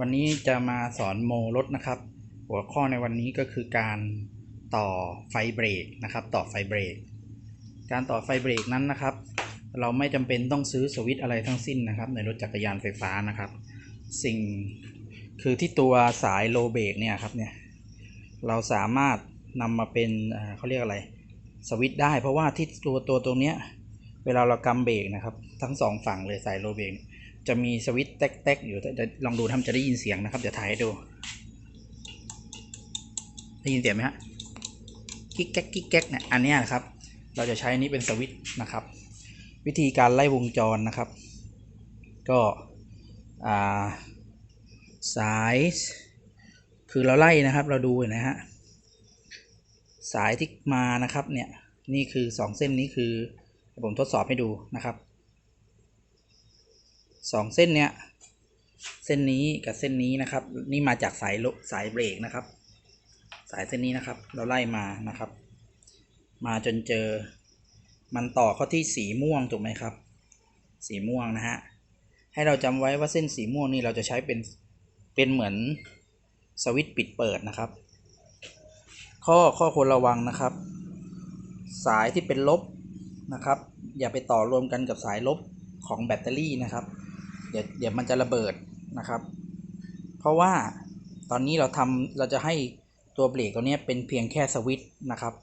วันนี้จะมาสอนโมรถนะครับ หัวข้อในวันนี้ก็คือการต่อไฟเบรกนะครับ ต่อไฟเบรก การต่อไฟเบรกนั้นนะครับ เราไม่จำเป็นต้องซื้อสวิตช์อะไรทั้งสิ้นนะครับ ในรถจักรยานไฟฟ้านะครับ สิ่งคือที่ตัวสายโลเบรกเนี่ยครับเนี่ยเราสามารถนำมาเป็นเขาเรียกอะไรสวิตช์ได้ เพราะว่าที่ตัวตัวตรงเนี้ยเวลาเรากำเบรกนะครับ ทั้งสองฝั่งเลยสายโลเบรก จะมีสวิตช์แต๊กๆอยู่ลองดูทำจะได้ยินเสียงนะครับเดี๋ยวถ่ายให้ดู ได้ยินเสียงไหมฮะกิ๊กแก๊กกิ๊กแก๊กเนี่ยอันนี้นะครับ เราจะใช้อนี้เป็นสวิตช์นะครับ วิธีการไล่วงจรนะครับ ก็าสายคือเราไล่นะครับเราดูเห็นะฮะสายที่มานะครับเนี่ยนี่คือสองเส้นนี้คือผมทดสอบให้ดูนะครับ สองเส้นเนี้ยเส้นนี้กับเส้นนี้นะครับ นี่มาจากสายลสายเบรกนะครับ สายเส้นนี้นะครับ เราไล่มานะครับ มาจนเจอ มันต่อเข้าที่สีม่วงถูกไหมครับ สีม่วงนะฮะให้เราจำไว้ว่าเส้นสีม่วงนี่เราจะใช้เป็นเป็นเหมือนสวิตช์ปิดเปิดนะครับ ข้อข้อควรระวังนะครับ สายที่เป็นลบนะครับ อย่าไปต่อรวมกันกับสายลบของแบตเตอรี่นะครับ ดี๋ยวเดี๋ยวมันจะระเบิดนะครับ เพราะว่าตอนนี้เราทำเราจะให้ตัวเบรกตัวนี้เป็นเพียงแค่สวิตช์นะครับ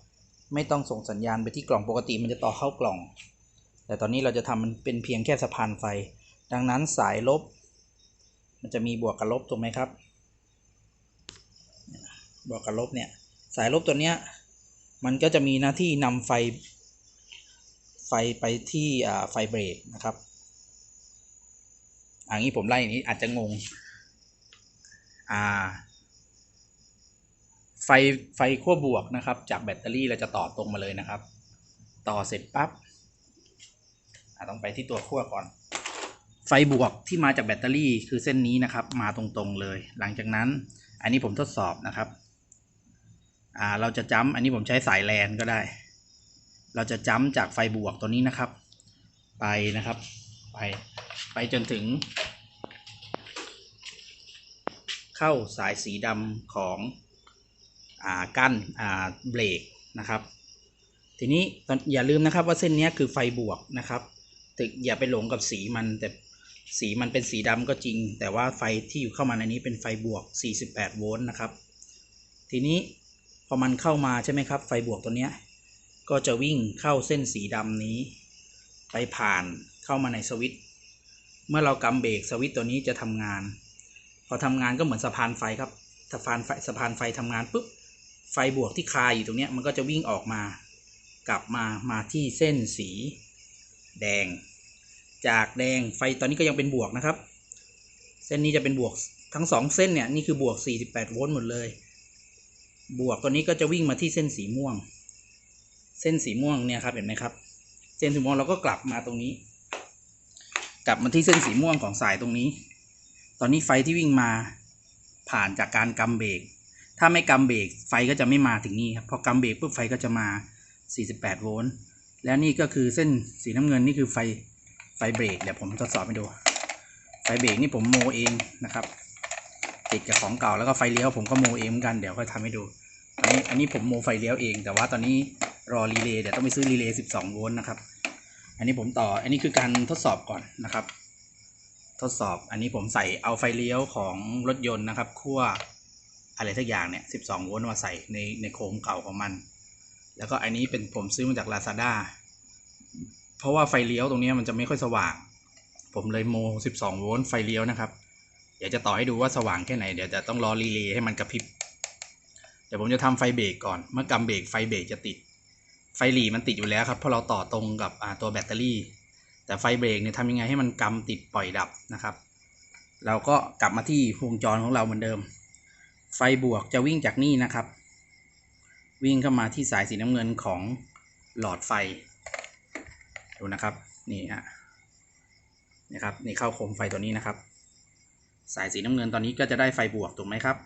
ไม่ต้องส่งสัญญาณไปที่กล่องปกติมันจะต่อเข้ากล่อง แต่ตอนนี้เราจะทำมันเป็นเพียงแค่สะพานไฟ ดังนั้นสายลบ มันจะมีบวกกับลบถูกไหมครับ บวกกับลบเนี่ยสายลบตัวเนี้ยมันก็จะมีหน้าที่นำไฟไฟไปที่ไฟเบรกนะครับ อันนี้ผมไล่อย่างนี้อาจจะงง อ่า ไฟไฟขั้วบวกนะครับ จากแบตเตอรี่เราจะต่อตรงมาเลยนะครับ ต่อเสร็จปั๊บอะต้องไปที่ตัวขั้วก่อน ไฟบวกที่มาจากแบตเตอรี่คือเส้นนี้นะครับ มาตรงๆเลย หลังจากนั้น อันนี้ผมทดสอบนะครับ อ่า เราจะจ้ำอันนี้ผมใช้สายแลนก็ได้ เราจะจ้ำจากไฟบวกตัวนี้นะครับ ไปนะครับ ไป ไปจนถึง เข้าสายสีดำของอกั้นเบรกนะครับทีนี้อย่าลืมนะครับว่าเส้นนี้คือไฟบวกนะครับถึงอย่าไปหลงกับสีมันแต่สีมันเป็นสีดำก็จริง แต่ว่าไฟที่อยู่เข้ามาในนี้เป็นไฟบวก 48 โวลต์นะครับ ทีนี้พอมันเข้ามาใช่ไหมครับ ไฟบวกตัวเนี้ยก็จะวิ่งเข้าเส้นสีดำนี้ ไปผ่านเข้ามาในสวิตช์เมื่อเรากำเบรกสวิตช์ตัวนี้จะทำงาน พอทำงานก็เหมือนสะพานไฟครับสะพานไฟสะพานไฟทำงานปุ๊บไฟบวกที่คายอยู่ตรงเนี้ยมันก็จะวิ่งออกมา กลับมามาที่เส้นสี แดง จากแดงไฟตอนนี้ก็ยังเป็นบวกนะครับ เส้นนี้จะเป็นบวกทั้งสองเส้นเนี่ยนี่คือบวก 48 โวลต์หมดเลย บวกตัวนี้ก็จะวิ่งมาที่เส้นสีม่วง เส้นสีม่วงเนี่ยครับเห็นไหมครับ เส้นสีม่วงเราก็กลับมาตรงนี้ กลับมาที่เส้นสีม่วงของสายตรงนี้ ตอนนี้ไฟที่วิ่งมาผ่านจากการกำเบรก ถ้าไม่กำเบรกไฟก็จะไม่มาถึงนี่ครับ พอกำเบรกปุ๊บไฟก็จะมา 48 โวลต์ แล้วนี่ก็คือเส้นสีน้ำเงินนี่คือไฟไฟเบรก เดี๋ยวผมทดสอบให้ดู ไฟเบรกนี่ผมโมเองนะครับ ติดกับของเก่าแล้วก็ไฟเลี้ยวผมก็โมเองเหมือนกัน เดี๋ยวค่อยทำให้ดูอันนี้อันนี้ผมโมไฟเลี้ยวเอง แต่ว่าตอนนี้รอรีเลย์เดี๋ยวต้องไปซื้อรีเลย์ 12 โวลต์นะครับ อันนี้ผมต่อ อันนี้คือการทดสอบก่อนนะครับ ทดสอบ อันนี้ผมใส่เอาไฟเลี้ยวของรถยนต์นะครับขั้วอะไรสักอย่างเนี่ย 12 โวลต์มาใส่ในในโคมเก่าของมัน แล้วก็อันนี้เป็นผมซื้อมาจาก Lazada เพราะว่าไฟเลี้ยวตรงนี้มันจะไม่ค่อยสว่าง ผมเลยโม 12 โวลต์ไฟเลี้ยวนะครับ เดี๋ยวจะต่อให้ดูว่าสว่างแค่ไหน เดี๋ยวจะต้องรอรีเลย์ให้มันกระพริบ เดี๋ยวผมจะทำไฟเบรกก่อน เมื่อกำเบรกไฟเบรกจะติด ไฟหลีมันติดอยู่แล้วครับ เพราะเราต่อตรงกับตัวแบตเตอรี่ แต่ไฟเบรกเนี่ยทำยังไงให้มันกำติดปล่อยดับนะครับ เราก็กลับมาที่วงจรของเราเหมือนเดิม ไฟบวกจะวิ่งจากนี่นะครับ วิ่งเข้ามาที่สายสีน้ำเงินของหลอดไฟ ดูนะครับนี่ฮะนี่ครับนี่เข้าโคมไฟตัวนี้นะครับ สายสีน้ำเงินตอนนี้ก็จะได้ไฟบวกถูกไหมครับ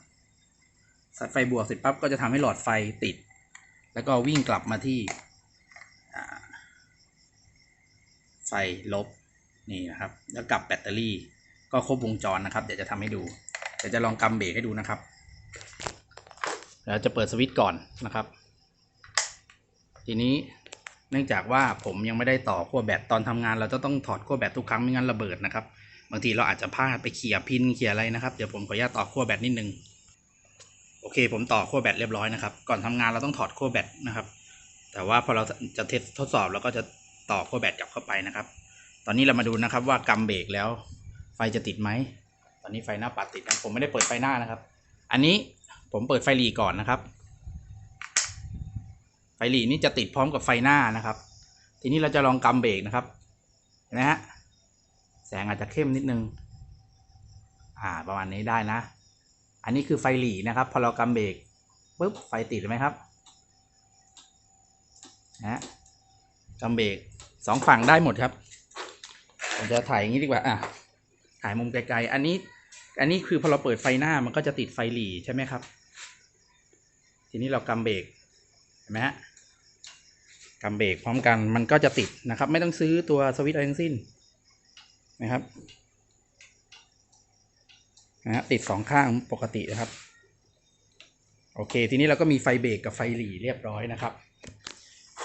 สายไฟบวกเสร็จปั๊บก็จะทำให้หลอดไฟติด แล้วก็วิ่งกลับมาที่อ่าไฟ ลบนี่นะครับ แล้วกลับแบตเตอรี่ ก็ครบวงจรนะครับ เดี๋ยวจะทำให้ดูจดี๋ยวจะลองกำเบรกให้ดูนะครับเราจะเปิดสวิตช์ก่อนนะครับ ทีนี้เนื่องจากว่าผมยังไม่ได้ต่อขั้วแบตตอนทำงาน เราจะต้องถอดขั้วแบตทุกครั้งไม่งั้นระเบิดนะครับบางทีเราอาจจะพลาดไปเขี่ยพินเขี่ยอะไรนะครับเดี๋ยวผมขออนุญาตต่อขั้วแบตนิดนึงโอเค ผมต่อขั้วแบตเรียบร้อยนะครับ ก่อนทำงานเราต้องถอดขั้วแบตนะครับ แต่ว่าพอเราจะเทสทดสอบเราก็จะ ต่อขั้วแบตกลับเข้าไปนะครับ ตอนนี้เรามาดูนะครับว่ากำเบรกแล้วไฟจะติดไหม ตอนนี้ไฟหน้าปัดติดนะ ผมไม่ได้เปิดไฟหน้านะครับ อันนี้ผมเปิดไฟหลีก่อนนะครับ ไฟหลีนี่จะติดพร้อมกับไฟหน้านะครับ ทีนี้เราจะลองกำเบรกนะครับ เห็นไหมฮะ แสงอาจจะเข้มนิดนึง อ่า ประมาณนี้ได้นะ อันนี้คือไฟหลีนะครับ พอเรากำเบรกปุ๊บไฟติดไหมครับนะฮะกำเบรก สองฝั่งได้หมดครับผมจะถ่ายอย่างนี้ดีกว่าอะถ่ายมุมไกลๆอันนี้ อันนี้คือพอเราเปิดไฟหน้ามันก็จะติดไฟหลีใช่ไหมครับ ทีนี้เรากำเบรกเห็นไหมฮะกำเบรกพร้อมกันมันก็จะติดนะครับ ไม่ต้องซื้อตัวสวิตช์อะไรทั้งสิ้นนะครับนะฮะติดสองข้างปกตินะครับ โอเค ทีนี้เราก็มีไฟเบรกกับไฟหลีเรียบร้อยนะครับ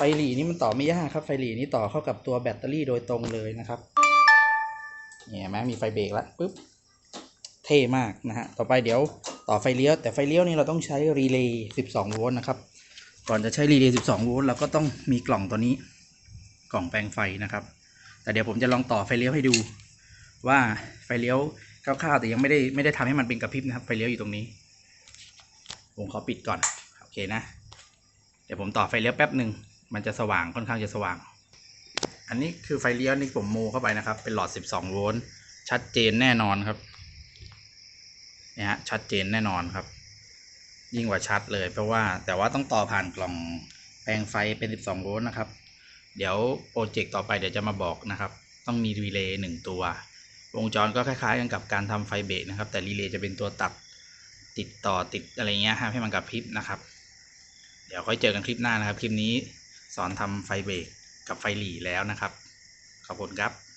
ไฟหลีนี่มันต่อไม่ยากครับ ไฟหลีนี่ต่อเข้ากับตัวแบตเตอรี่โดยตรงเลยนะครับ เนี่ยเห็นไหมมีไฟเบรกแล้วปุ๊บ เท่มากนะฮะ ต่อไปเดี๋ยวต่อไฟเลี้ยว แต่ไฟเลี้ยวนี่เราต้องใช้รีเลย์ 12 โวลต์นะครับ ก่อนจะใช้รีเลย์ 12 โวลต์เราก็ต้องมีกล่องตัวนี้ กล่องแปลงไฟนะครับ แต่เดี๋ยวผมจะลองต่อไฟเลี้ยวให้ดู ว่าไฟเลี้ยวคร่าวๆแต่ยังไม่ได้ไม่ได้ทำให้มันเป็นกระพริบนะครับ ไฟเลี้ยวอยู่ตรงนี้ ผมขอปิดก่อน โอเคนะ เดี๋ยวผมต่อไฟเลี้ยวแป๊บหนึ่ง มันจะสว่างค่อนข้างจะสว่าง อันนี้คือไฟเลี้ยวนี่ผมโมเข้าไปนะครับ เป็นหลอด 12 โวลต์ชัดเจนแน่นอนครับเนี่ยฮะชัดเจนแน่นอนครับ ยิ่งกว่าชัดเลย เพราะว่าแต่ว่าต้องต่อผ่านกล่องแปลงไฟเป็น 12 โวลต์นะครับ เดี๋ยวโปรเจกต์ต่อไปเดี๋ยวจะมาบอกนะครับ ต้องมีรีเลย์หนึ่งตัว วงจรก็คล้ายๆกันกับการทำไฟเบรกนะครับ แต่รีเลย์จะเป็นตัวตัดติดต่อติดอะไรเงี้ยให้มันกระพริบนะครับ เดี๋ยวค่อยเจอกันคลิปหน้านะครับ คลิปนี้ สอนทำไฟเบรกกับไฟหลีแล้วนะครับ ขอบคุณครับ